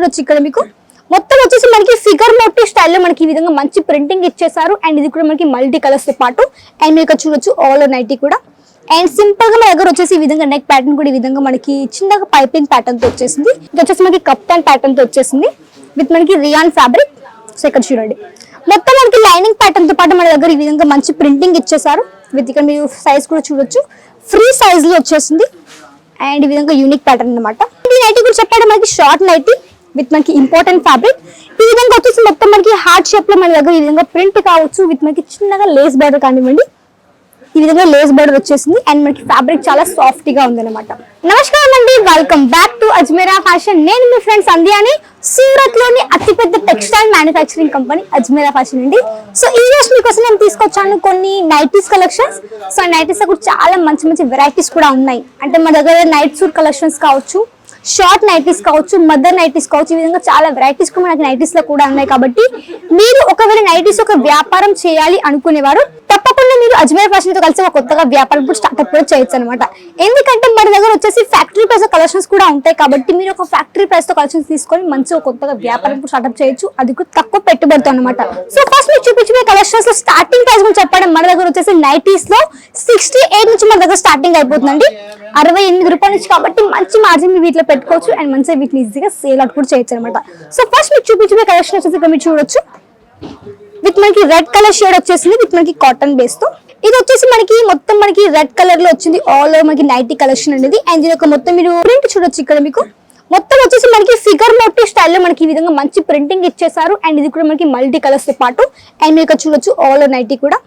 చూడొచ్చు ఇక్కడ మీకు. మొత్తం వచ్చేసి మనకి ఫిగర్ మోటివ్ స్టైల్లో మనకి ఈ విధంగా మంచి ప్రింటింగ్ ఇచ్చేసారు అండ్ ఇది కూడా మనకి మల్టీ కలర్స్తో పాటు. అండ్ మీరు ఇక్కడ చూడొచ్చు ఆల్ నైటీ కూడా. అండ్ సింపుల్గా మన దగ్గర వచ్చేసి ఈ విధంగా నెక్ ప్యాటర్న్ కూడా ఈ విధంగా మనకి చిన్నగా పైపింగ్ ప్యాటర్న్తో వచ్చేసింది. ఇది వచ్చేసి మనకి కప్తాన్ ప్యాటర్న్తో వచ్చేసింది. విత్ మనకి రియాన్ ఫ్యాబ్రిక్ సో ఇక్కడ చూడండి. మొత్తం మనకి లైనింగ్ ప్యాటర్న్తో పాటు మన దగ్గర ఈ విధంగా మంచి ప్రింటింగ్ ఇచ్చేసారు విత్ ఇక్కడ మీరు సైజ్ కూడా చూడొచ్చు. ఫ్రీ సైజ్లో వచ్చేసింది. అండ్ ఈ విధంగా యూనిక్ ప్యాటర్న్ అనమాట ఈ నైటీ కూడా చెప్పాడు మనకి షార్ట్ నైటీ విత్ మనకి ఇంపార్టెంట్ ఫ్యాబ్రిక్. ఈ విధంగా వచ్చేసి మొత్తం మనకి హార్ట్ షేప్లో మన దగ్గర ఈ విధంగా ప్రింట్ కావచ్చు విత్ మనకి చిన్నగా లేస్ బార్డర్ కానివ్వండి. ఈ విధంగా లేస్ బోర్డర్ వచ్చేసింది. అండ్ మనకి ఫ్యాబ్రిక్ చాలా సాఫ్ట్గా ఉందన్నమాట. నమస్కారం అండి. Welcome back to Ajmera Fashion నేను మీ ఫ్రెండ్ సంధ్యాని. సూరత్లోని అతిపెద్ద textile manufacturing company Ajmera Fashion అండి. సో ఈ రోజు మీకోసం నేను తీసుకొచ్చాను కొన్ని నైటీస్ కలెక్షన్స్ సో నైటీస్లో కూడా చాలా మంచి మంచి వెరైటీస్ కూడా ఉన్నాయి. అంటే మా దగ్గర నైట్ సూట్ కలెక్షన్స్ కావచ్చు షార్ట్ నైటీస్ కావచ్చు మదర్ నైటీస్ కావచ్చు ఈ విధంగా చాలా వెరైటీస్ కూడా మనకి నైటీస్లో కూడా ఉన్నాయి కాబట్టి మీరు ఒకవేళ నైటీస్ ఒక వ్యాపారం చేయాలి అనుకునేవారు తప్పకుండా మీరు అజ్మీర్ ఫ్యాషన్తో కలిసి ఒక కొత్తగా వ్యాపారం కూడా స్టార్ట్అప్ కూడా చేయొచ్చు అనమాట ఎందుకంటే మన దగ్గర వచ్చేసి ఫ్యాక్టరీ ప్రైస్ కలెక్షన్స్ కూడా ఉంటాయి కాబట్టి మీరు ఒక ఫ్యాక్టరీ ప్రైస్తో కలెక్షన్స్ తీసుకొని మంచి ఒక కొత్తగా వ్యాపారం కూడా స్టార్ట్అప్ చేయొచ్చు. అది కూడా తక్కువ పెట్టుబడితో అనమాట సో ఫస్ట్ మీరు చూపించే కలెక్షన్స్లో స్టార్టింగ్ ప్రైస్ కూడా చెప్పడం మన దగ్గర వచ్చేసి నైటీస్లో సిక్స్టీ ఎయిట్ నుంచి మన దగ్గర స్టార్టింగ్ అయిపోతుందండి. అరవై ఎనిమిది రూపాయల నుంచి కాబట్టి మంచి మార్జిన్ వీటిలో పెట్టుకోవచ్చు అండ్ మంచిగా వీటిని ఈజీగా సేల్ అవుట్ కూడా చేయొచ్చు అనమాట సో ఫస్ట్ మీరు చూపించే కలెక్షన్ వచ్చేసి ఇక్కడ మీరు చూడొచ్చు. విత్ మనకి రెడ్ కలర్ షేడ్ వచ్చేసింది విత్ మనకి కాటన్ బేస్తో. ఇది వచ్చేసి మనకి మొత్తం మనకి రెడ్ కలర్లో వచ్చింది ఆల్ ఓవర్ మనకి నైటీ కలెక్షన్ అనేది. అండ్ ఇది ఒక మొత్తం మీరు ప్రింట్ చూడొచ్చు ఇక్కడ మీకు. మొత్తం వచ్చేసి మనకి ఫిగర్ మోటివ్ స్టైల్లో మనకి ఈ విధంగా మంచి ప్రింటింగ్ ఇచ్చేసారు అండ్ ఇది కూడా మనకి మల్టీ కలర్స్తో పాటు. అండ్ మీరు ఇక్కడ చూడొచ్చు ఆల్ ఓవర్ నైటీ కూడా.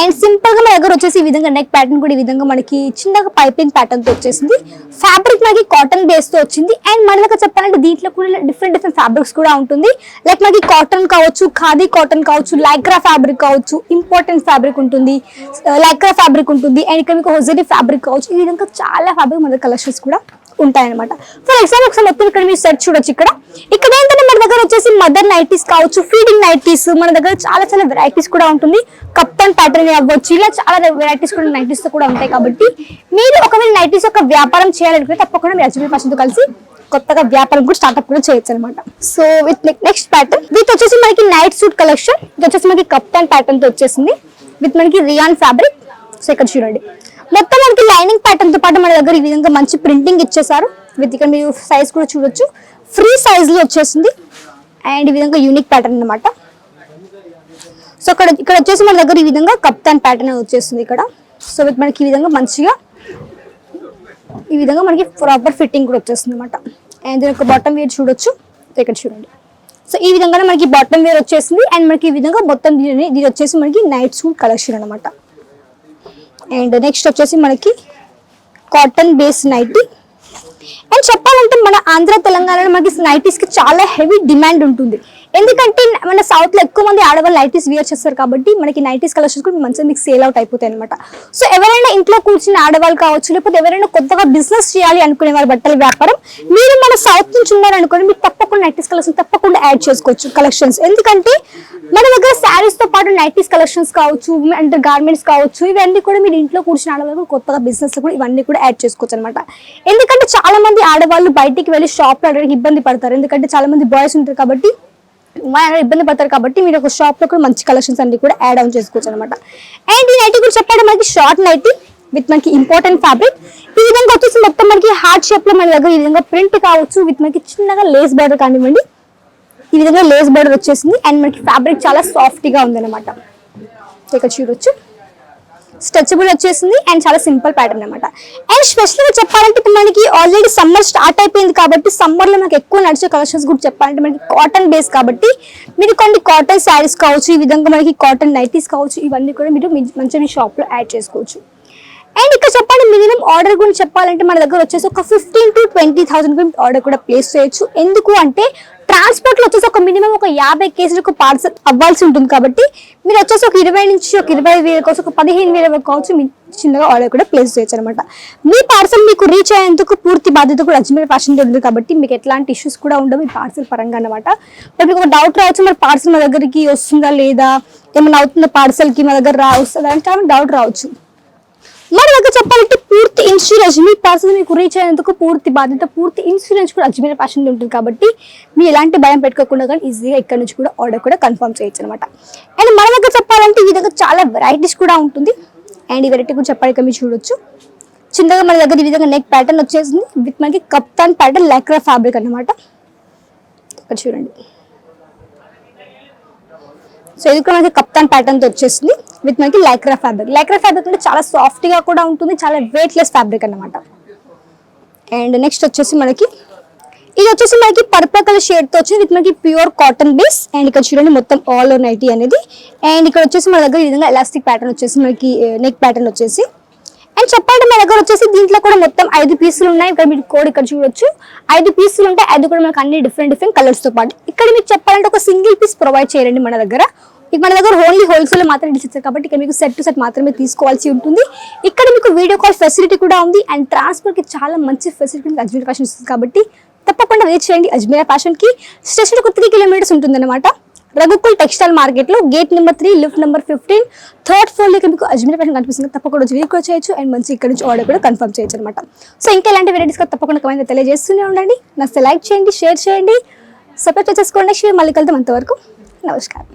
అండ్ సింపుల్గా మన దగ్గర వచ్చేసి ఈ విధంగా నెక్ ప్యాటర్న్ కూడా ఈ విధంగా మనకి చిన్నగా పైపింగ్ ప్యాటర్న్తో వచ్చేసింది. ఫ్యాబ్రిక్ మనకి కాటన్ బేస్తో వచ్చింది. అండ్ మన దగ్గర చెప్పాలంటే దీంట్లో కూడా డిఫరెంట్ డిఫరెంట్ ఫ్యాబ్రిక్స్ కూడా ఉంటుంది. లైక్ మనకి కాటన్ కావచ్చు ఖాదీ కాటన్ కావచ్చు లైక్రా ఫ్యాబ్రిక్ కావచ్చు ఇంపార్టెంట్ ఫ్యాబ్రిక్ ఉంటుంది. Uh, లైక్రా ఫ్యాబ్రిక్ ఉంటుంది. అండ్ ఇక్కడ మీకు హొజరీ ఫ్యాబ్రిక్ కావచ్చు. ఈ విధంగా చాలా ఫ్యాబ్రిక్ మన కలెక్షన్స్ కూడా ఉంటాయన్నమాట. ఫర్ ఎగ్జాంపుల్ ఒకసారి మొత్తం ఇక్కడ మీరు సెట్ చూడొచ్చు ఇక్కడ. ఇక్కడ ఏంటంటే మన దగ్గర వచ్చేసి మదర్ నైటీస్ కావచ్చు ఫీడింగ్ నైటీస్ మన దగ్గర చాలా చాలా వెరైటీస్ కూడా ఉంటుంది. కప్పన్ ప్యాటర్న్ అవ్వచ్చు ఇలా చాలా వెరైటీస్ కూడా నైటీస్తో కూడా ఉంటాయి కాబట్టి మీరు ఒకవేళ నైటీస్ యొక్క వ్యాపారం చేయాలనుకుంటే తప్పకుండా మీరు అజ్మీర్ ఫ్యాషన్ కలిసి కొత్తగా వ్యాపారం కూడా స్టార్ట్అప్ కూడా చేయొచ్చు అనమాట so with next pattern with వచ్చేసి మనకి నైట్ సూట్ కలెక్షన్ ఇది వచ్చేసి మనకి కప్టన్ ప్యాటర్న్తో వచ్చేసింది. విత్ మనకి రియాన్ ఫ్యాబ్రిక్ సో ఇక్కడ చూడండి. లైనింగ్ ప్యాటర్న్తో పాటు మన దగ్గర ఈ విధంగా మంచి ప్రింటింగ్ ఇచ్చేసారు విత్ ఇక్కడ మీరు సైజ్ కూడా చూడొచ్చు. ఫ్రీ సైజ్లో వచ్చేసింది. అండ్ ఈ విధంగా యూనిక్ ప్యాటర్న్ అన్నమాట. సో ఇక్కడ ఇక్కడ వచ్చేసి మన దగ్గర ఈ విధంగా కప్తాన్ ప్యాటర్న్ వచ్చేస్తుంది ఇక్కడ. సో విత్ మనకి ఈ విధంగా మంచిగా ఈ విధంగా మనకి ప్రాపర్ ఫిట్టింగ్ కూడా వచ్చేస్తుంది అనమాట అండ్ దీని యొక్క బాటమ్ వేర్ చూడొచ్చు. ఇక్కడ చూడండి. సో ఈ విధంగానే మనకి బాటమ్ వేర్ వచ్చేసింది. అండ్ మనకి ఈ విధంగా మొత్తం దీని ఇది వచ్చేసి మనకి నైట్ సూట్ కలెక్షన్ అనమాట అండ్ నెక్స్ట్ వచ్చేసి మనకి కాటన్ బేస్ నైటీ. అండ్ చెప్పాలంటే మన ఆంధ్ర తెలంగాణలో మనకి నైటీస్కి చాలా హెవీ డిమాండ్ ఉంటుంది. ఎందుకంటే మన సౌత్లో ఎక్కువ మంది ఆడవాళ్ళు నైటీస్ వేర్ చేస్తారు కాబట్టి మనకి నైటీస్ కలెక్షన్స్ కూడా మంచిగా మీకు సేల్ అవుట్ అయిపోతాయి అనమాట సో ఎవరైనా ఇంట్లో కూర్చుని ఆడవాళ్ళు కావచ్చు లేకపోతే ఎవరైనా కొత్తగా బిజినెస్ చేయాలి అనుకునే వారి బట్టల వ్యాపారం మీరు మన సౌత్ నుంచి ఉన్నారనుకోండి మీరు తప్పకుండా నైటీస్ కలెక్షన్ తప్పకుండా యాడ్ చేసుకోవచ్చు కలెక్షన్స్. ఎందుకంటే మన దగ్గర శారీస్తో పాటు నైటీస్ కలెక్షన్స్ కావచ్చు అంటే గార్మెంట్స్ కావచ్చు ఇవన్నీ కూడా మీరు ఇంట్లో కూర్చుని ఆడవాళ్ళు కొత్తగా బిజినెస్ కూడా ఇవన్నీ కూడా యాడ్ చేసుకోవచ్చు అనమాట ఎందుకంటే చాలా మంది ఆడవాళ్ళు బయటికి వెళ్ళి షాప్లో అడగడానికి ఇబ్బంది పడతారు. ఎందుకంటే చాలా మంది బాయ్స్ ఉంటారు కాబట్టి వాళ్ళు ఇబ్బంది పడతారు కాబట్టి మీరు ఒక షాప్లో కూడా మంచి కలెక్షన్స్ అన్ని కూడా యాడ్ ఆన్ చేసుకోవచ్చు అనమాట అండ్ ఈ నైటీ కూడా చెప్పాడు మనకి షార్ట్ నైటీ విత్ మనకి ఇంపార్టెంట్ ఫ్యాబ్రిక్ ఈ విధంగా వచ్చేసి మొత్తం మనకి హార్ట్ షేప్లో మన దగ్గర ఈ విధంగా ప్రింట్ కావచ్చు విత్ మనకి చిన్నగా లేస్ బార్డర్ కానివ్వండి. ఈ విధంగా లేస్ బార్డర్ వచ్చేసింది. అండ్ మనకి ఫ్యాబ్రిక్ చాలా సాఫ్ట్గా ఉందన్నమాట. ఇక్కడ చూడొచ్చు. స్ట్రెచబుల్ వచ్చేసింది అండ్ చాలా సింపుల్ ప్యాటర్న్ అనమాట అండ్ స్పెషల్గా చెప్పాలంటే ఇప్పుడు మనకి ఆల్రెడీ సమ్మర్ స్టార్ట్ అయిపోయింది కాబట్టి సమ్మర్లో మనకి ఎక్కువ నడిచే కలెక్షన్స్ కూడా చెప్పాలంటే మనకి కాటన్ బేస్ కాబట్టి మీరు కొన్ని కాటన్ శారీస్ కావచ్చు ఈ విధంగా మనకి కాటన్ నైటీస్ కావచ్చు ఇవన్నీ కూడా మీరు మంచిగా మీ షాప్లో యాడ్ చేసుకోవచ్చు. అండ్ ఇక్కడ చెప్పండి మినిమం ఆర్డర్ గురించి చెప్పాలంటే మన దగ్గర వచ్చేసి ఒక fifteen to twenty thousand order కూడా ప్లేస్ చేయొచ్చు. ఎందుకు అంటే ట్రాన్స్పోర్ట్లో వచ్చేసి ఒక మినిమం ఒక యాభై కేజీలకు పార్సల్ అవ్వాల్సి ఉంటుంది కాబట్టి మీరు వచ్చేసి ఒక ఇరవై నుంచి ఒక ఇరవై వేల కోసం ఒక పదిహేను వేల వరకు కావచ్చు మీ చిన్నగా ఆర్డర్ కూడా ప్లేస్ చేయొచ్చు అనమాట మీ పార్సల్ మీకు రీచ్ అయ్యేందుకు పూర్తి బాధ్యత కూడా అజ్మీర్ ఫ్యాషన్ ఉంది కాబట్టి మీకు ఎలాంటి ఇష్యూస్ కూడా ఉండవు మీ పార్సల్ పరంగా అనమాట మీకు ఒక డౌట్ రావచ్చు మరి పార్సల్ మా దగ్గరికి వస్తుందా లేదా? ఏమైనా అవుతుందా పార్సల్కి మా దగ్గర రా వస్తుందా? అంటే డౌట్ రావచ్చు. మరి దగ్గర చెప్పాలంటే పూర్తి ఇన్సూరెన్స్ మీ పార్సల్ మీకు రీచ్ అయినందుకు పూర్తి బాధ్యత పూర్తి ఇన్సూరెన్స్ కూడా అజ్మీర్ ఫ్యాషన్ ఉంటుంది కాబట్టి మీ ఎలాంటి భయం పెట్టుకోకుండా కానీ ఈజీగా ఇక్కడ నుంచి కూడా ఆర్డర్ కూడా కన్ఫర్మ్ చేయొచ్చు అనమాట అండ్ మన దగ్గర చెప్పాలంటే ఈ విధంగా చాలా వెరైటీస్ కూడా ఉంటుంది. అండ్ ఈ వెరైటీ కూడా చెప్పాలి మీరు చూడొచ్చు. చిన్నగా మన దగ్గర ఈ విధంగా నెక్ ప్యాటర్న్ వచ్చేసింది. విత్ మనకి కప్తాన్ ప్యాటర్న్ లైక్రా ఫ్యాబ్రిక్ అన్నమాట. ఇక్కడ చూడండి. సో ఇది కూడా మనకి కప్తాన్ ప్యాటర్న్తో వచ్చేసింది. విత్ మనకి లైక్రా ఫ్యాబ్రిక్. లైక్రా ఫ్యాబ్రిక్ అంటే చాలా సాఫ్ట్గా కూడా ఉంటుంది చాలా వెయిట్ లెస్ ఫ్యాబ్రిక్ అన్నమాట. అండ్ నెక్స్ట్ వచ్చేసి మనకి ఇది వచ్చేసి మనకి పర్పుల్ కలర్ షేడ్తో వచ్చింది విత్ మనకి ప్యూర్ కాటన్ బేస్ అండ్ ఇక్కడ చూడండి మొత్తం ఆల్ ఓవర్ నైటీ అనేది. అండ్ ఇక్కడ వచ్చేసి మన దగ్గర ఈ విధంగా ఎలాస్టిక్ ప్యాటర్న్ వచ్చేసి మనకి నెక్ ప్యాటర్న్ వచ్చేసి. అండ్ చెప్పాలంటే మన దగ్గర వచ్చేసి దీంట్లో కూడా మొత్తం ఐదు పీసులు ఉన్నాయి. ఇక్కడ మీరు కోడ్ ఇక్కడ చూడొచ్చు. ఐదు పీసులు ఉంటాయి అది కూడా మనకు అన్ని డిఫరెంట్ డిఫరెంట్ కలర్స్తో పాటు. ఇక్కడ మీకు చెప్పాలంటే ఒక సింగిల్ పీస్ ప్రొవైడ్ చేయండి మన దగ్గర. ఇక మన దగ్గర ఓన్లీ హోల్సేల్ మాత్రమే డీల్స్ ఇస్తారు కాబట్టి ఇక్కడ మీకు సెట్ టు సెట్ మాత్రమే తీసుకోవాల్సి ఉంటుంది. ఇక్కడ మీకు వీడియో కాల్ ఫెసిలిటీ కూడా ఉంది. అండ్ ట్రాన్స్పోర్ట్కి చాలా మంచి ఫెసిలిటీ అజ్మీర్ ఫ్యాషన్ ఇస్తుంది కాబట్టి తప్పకుండా విజిట్ చేయండి. అజ్మీర్ ఫ్యాషన్కి స్టేషన్ ఒక త్రీ కిలోమీటర్స్ ఉంటుందన్నమాట. రఘుకుల్ టెక్స్టైల్ మార్కెట్లో gate number three lift number fifteen third ఫ్లోర్లో మీకు అజ్మీర్ ఫ్యాషన్ కనిపిస్తుంది. తప్పకుండా వచ్చి వీక్ చేయొచ్చు. అండ్ మంచి ఇక్కడ నుంచి ఆర్డర్ కూడా కన్ఫర్మ్ చేయొచ్చు అనమాట సో ఇంకా ఇలాంటి వెరైటీస్ తప్పకుండా కమెంట్ తెలియజేస్తూనే ఉండండి. నచ్చితే లైక్ చేయండి షేర్ చేయండి. సబ్స్క్రైబ్ చేసుకోండి. మళ్ళీ కలుద్దాం అంతవరకు. నమస్కారం.